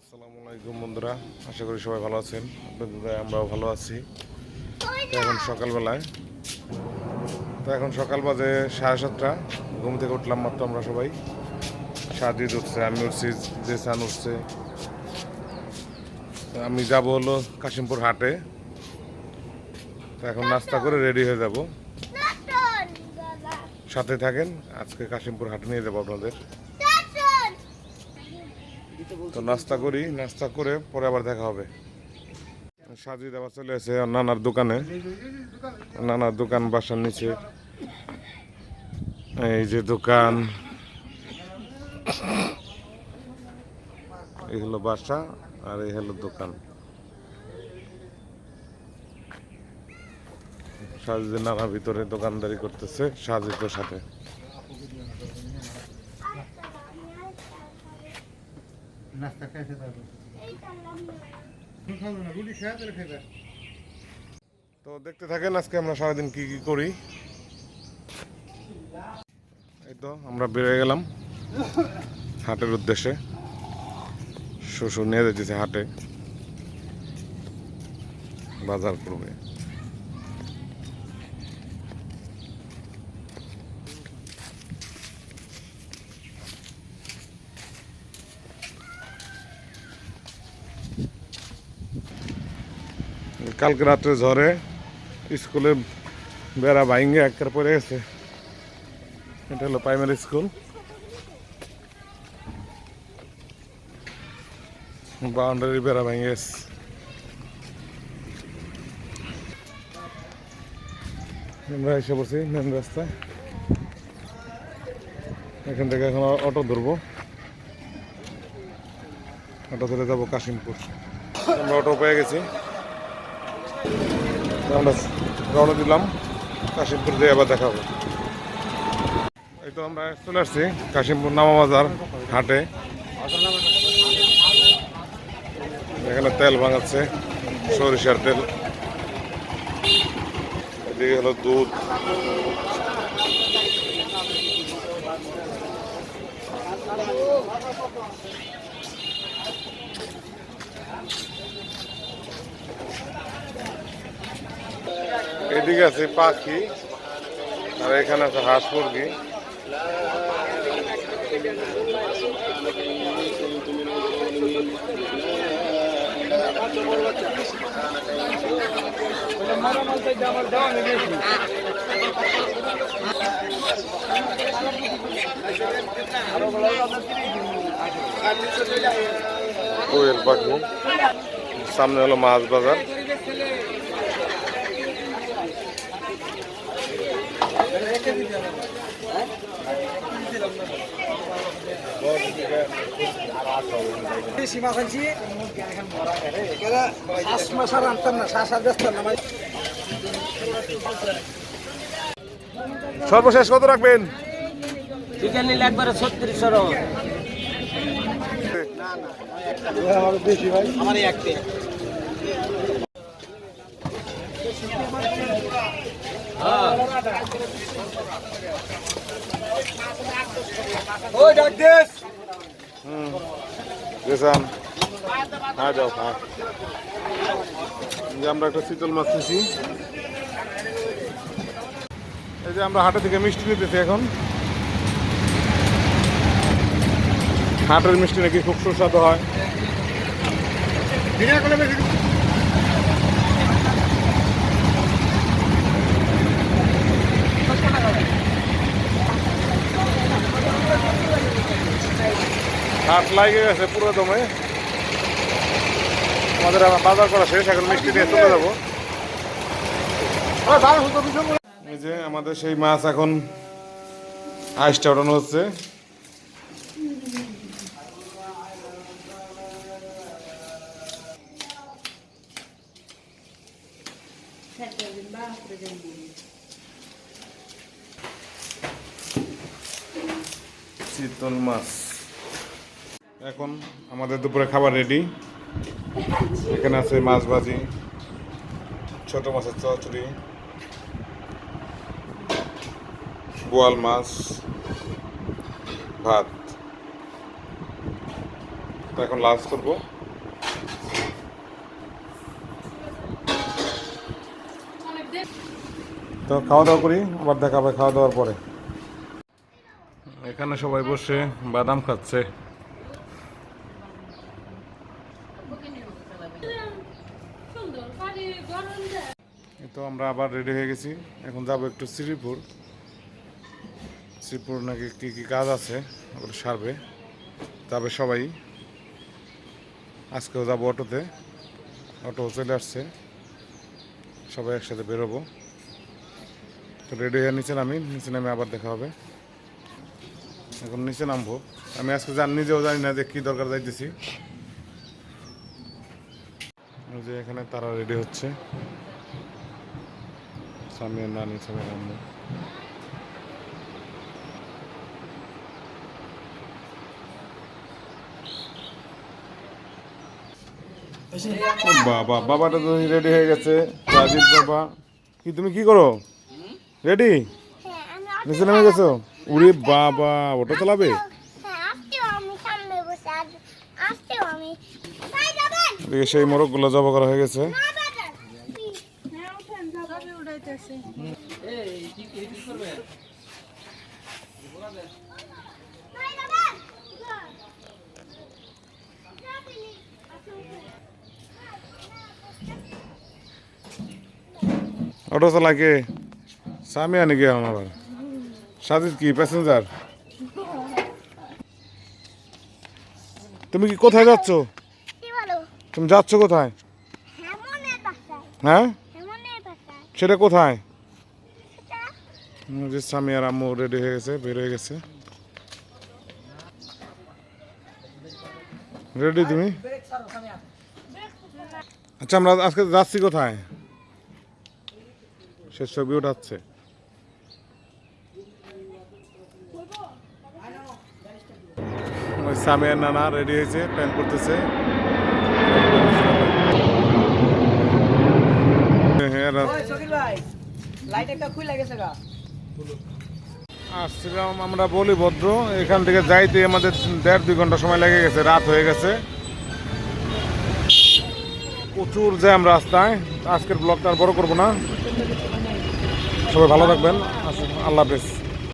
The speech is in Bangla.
আসসালামু আলাইকুম বন্ধুরা, আশা করি সবাই ভালো আছেন। আপনাদের আমরাও ভালো আছি। এখন সকালবেলায়, তো এখন সকাল বাজে সাড়ে সাতটা, ঘুম থেকে উঠলাম মাত্র আমরা সবাই। সাজিদ উঠছে আমি উঠছি, জেসান উঠছে। আমি যাব হলো কাশিমপুর হাটে। তো এখন নাস্তা করে রেডি হয়ে যাব। সাথে থাকেন, আজকে কাশিমপুর হাটে নিয়ে যাব আপনাদের। তো নাস্তা করি, নাস্তা করে পরে আবার দেখা হবে। সাজিদ আবার চলে এসে নানার দোকানে। নানার দোকান বাসার নিচে। এই যে দোকান। এই হলো বাসা আর এই হলো দোকান। সাজিদের নানা ভিতরে দোকানদারি করতেছে, সাজিদের সাথে। নাস্তা না? খাওয়া তাহলে তো দেখতে থাকেন আজকে আমরা সারাদিন কি কি করি। এই তো আমরা বেরিয়ে গেলাম হাটের উদ্দেশ্যে। শ্বশুর নিয়ে যেতেছে হাটে। বাজার করবে কালকে রাত্রে ঝড়ে স্কুলে বেড়া ভাইঙ্গে একবার পড়ে গেছে। এটা হলো প্রাইমারি স্কুল বাউন্ডারি বেড়া ভেঙে গেছে। আমরা এসে পড়ছি মেন রাস্তায় এখান থেকে এখন অটো ধরবো। অটো ধরে যাব কাশিমপুর। আমরা অটো পেয়ে গেছি। রওনা দিলাম। কাশিমপুর দিয়ে আবার দেখা হবে। এই তো আমরা চলে আসছি কাশিমপুর নামা বাজার হাটে। এখানে তেল ভাঙাচ্ছে, সরিষার তেল। এদিকে হলো দুধ। এদিকে আছে পাখি। আর এখানে আছে হাঁস মুরগি। কোয়েল পাখি। সামনে হলো মাছ বাজার। সীমা খাচ্ছি শ্বাস মাসার আনতাম না শ্বাস আর ব্যস্ত না সর্বশেষ কত রাখবেন? চিকেন নিলে একবারে ছত্রিশশো বেশি ভাই আমার একটি ওই ডাক হ্যাঁ যাও হ্যাঁ যে আমরা একটা শীতল মাছ নিয়েছি এই যে আমরা হাটে থেকে মিষ্টি নিতেছি এখন। হাটের মিষ্টি নাকি খুব সুস্বাদু হয়। হাট লাগে গেছে পুরো দমে। আমাদের বাজার করা শেষ এখন মিষ্টি নিয়ে চলে যাব। এই যে আমাদের সেই মাছ এখন আইসটা ওঠানো হচ্ছে। চিতল মাছ। এখন আমাদের দুপুরে খাবার রেডি এখানে আছে মাছ ভাজি, ছোট মাছের চচড়ি বোয়াল মাছ, ভাত। এখন লাঞ্চ করব। তো খাওয়া দাওয়া করি, আবার দেখা হবে খাওয়া দাওয়ার পরে। এখানে সবাই বসে বাদাম খাচ্ছে। তো আমরা আবার রেডি হয়ে গেছি। এখন যাব একটু শ্রীপুর। শ্রীপুর নাকি কী কী কাজ আছে ওগুলো সারবে। যাবে সবাই। আজকেও যাব অটোতে। অটো চলে আসছে। সবাই একসাথে বেরোবো। তো রেডি হয়ে নিচে নামি। নিচে নামে আবার দেখা হবে। এখন নিচে নামবো। আমি আজকে জানি নিজেও জানি না যে কী দরকার যাইতেছি। যে এখানে তারা রেডি হচ্ছে। সবাই বাবা বাবাটা তো রেডি হয়ে গেছে। রাজীব বাবা। কি তুমি কি করো? রেডি নিচে নেমে গেছো? উড়ি বাবা ওটা চালাবে? হ্যাঁ আসতেও আমি। এদিকে সেই মোরগগুলো জবা করা হয়ে গেছে। হ্যাঁ অটো চালা কে? সামিয়া নাকি আবার সাজিদ কি? প্যাসেঞ্জার তুমি কি কোথায় যাচ্ছ? তুমি যাচ্ছ কোথায়? হ্যাঁ? সেটা কোথায়? যে স্বামী আর আম্মু রেডি হয়ে গেছে বের হয়ে গেছে। রেডি তুমি? আচ্ছা আমরা আজকে যাচ্ছি কোথায়? সে ছবি উঠাচ্ছে। ওই সামিয়ার নানা রেডি হয়েছে প্ল্যান করতেছে। হ্যাঁ আসছিলাম আমরা বলি ভদ্র এখান থেকে যাইতে আমাদের দেড় দুই ঘণ্টা সময় লেগে গেছে রাত হয়ে গেছে। প্রচুর জ্যাম রাস্তায় আজকের ব্লগটা আর বড় করব না। সবাই ভালো থাকবেন আল্লাহ হাফেজ।